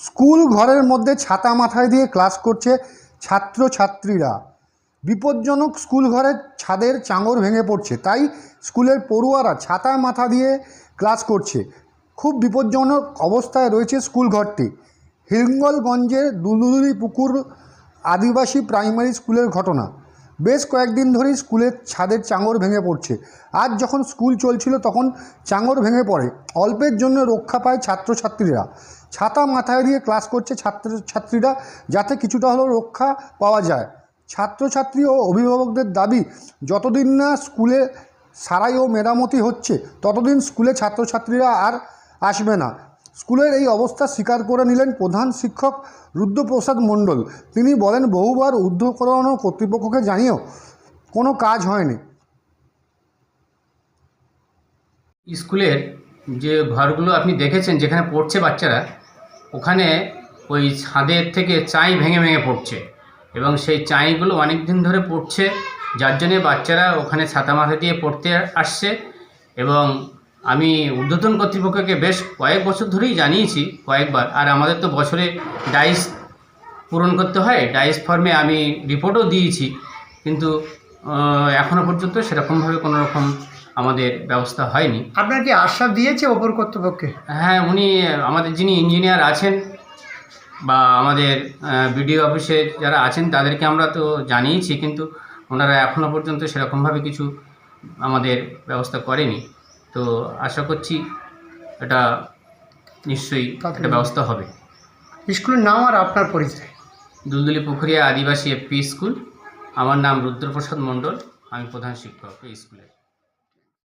School ঘরের মধ্যে ছাতা মাথায় দিয়ে ক্লাস করছে ছাত্রছাত্রীরা। বিপজ্জনক স্কুল ঘরের ছাদের চাঙর ভেঙে পড়ছে, তাই স্কুলের পড়ুয়ারা ছাতা মাথা দিয়ে ক্লাস করছে। খুব বিপজ্জনক অবস্থায় রয়েছে স্কুল ঘরটি। হিঙ্গলগঞ্জের দুলুদুলি পুকুর আদিবাসী প্রাইমারি স্কুলের ঘটনা। বেশ কয়েকদিন ধরেই স্কুলের ছাদের চাঙর ভেঙে পড়ছে। আজ যখন স্কুল চলছিল তখন চাঙর ভেঙে পড়ে। অল্পের জন্য রক্ষা পায় ছাত্রছাত্রীরা। ছাতা মাথায় দিয়ে ক্লাস করছে ছাত্রছাত্রীরা যাতে কিছুটা হলেও রক্ষা পাওয়া যায়। ছাত্রছাত্রী ও অভিভাবকদের দাবি, যতদিন না স্কুলে সারাই ও মেরামতি হচ্ছে, ততদিন স্কুলে ছাত্রছাত্রীরা আর আসবে না। স্কুলের এই অবস্থা স্বীকার করে নিলেন প্রধান শিক্ষক রুদ্রপ্রসাদ মণ্ডল। তিনি বলেন, বহুবার ঊর্ধ্বকরণ কর্তৃপক্ষকে জানিয়েও কোনো কাজ হয়নি। স্কুলের যে ঘরগুলো আপনি দেখেছেন, যেখানে পড়ছে বাচ্চারা, ওখানে ওই ছাদের থেকে চাই ভেঙে ভেঙে পড়ছে এবং সেই চাইগুলো অনেক দিন ধরে পড়ছে। যার জন্যে বাচ্চারা ওখানে ছাতা মাথা দিয়ে পড়তে আসছে এবং আমি ঊর্ধ্বতন কর্তৃপক্ষকে বেশ কয়েক বছর ধরেই জানিয়েছি কয়েকবার। আর আমাদের তো বছরে ডাইস পূরণ করতে হয় ডাইস ফর্মে আমি রিপোর্টও দিয়েছি। কিন্তু এখনও পর্যন্ত সেরকমভাবে কোনো রকম আমাদের ব্যবস্থা হয়নি। আপনার কি আশ্বাস দিয়েছে ওপর কর্তৃপক্ষে হ্যাঁ উনি আমাদের যিনি ইঞ্জিনিয়ার আছেন বা আমাদের বিডিও অফিসে যারা আছেন তাদেরকে আমরা তো জানিয়েছি কিন্তু ওনারা এখনও পর্যন্ত সেরকমভাবে কিছু আমাদের ব্যবস্থা করেনি। তো আশা করছি এটা নিশ্চয়ই একটা ব্যবস্থা হবে। স্কুলের নাম আর আপনার পরিচয়? দুলদুলি পুকুরিয়া আদিবাসী এফপি স্কুল। আমার নাম রুদ্রপ্রসাদ মণ্ডল আমি প্রধান শিক্ষক এই স্কুলের।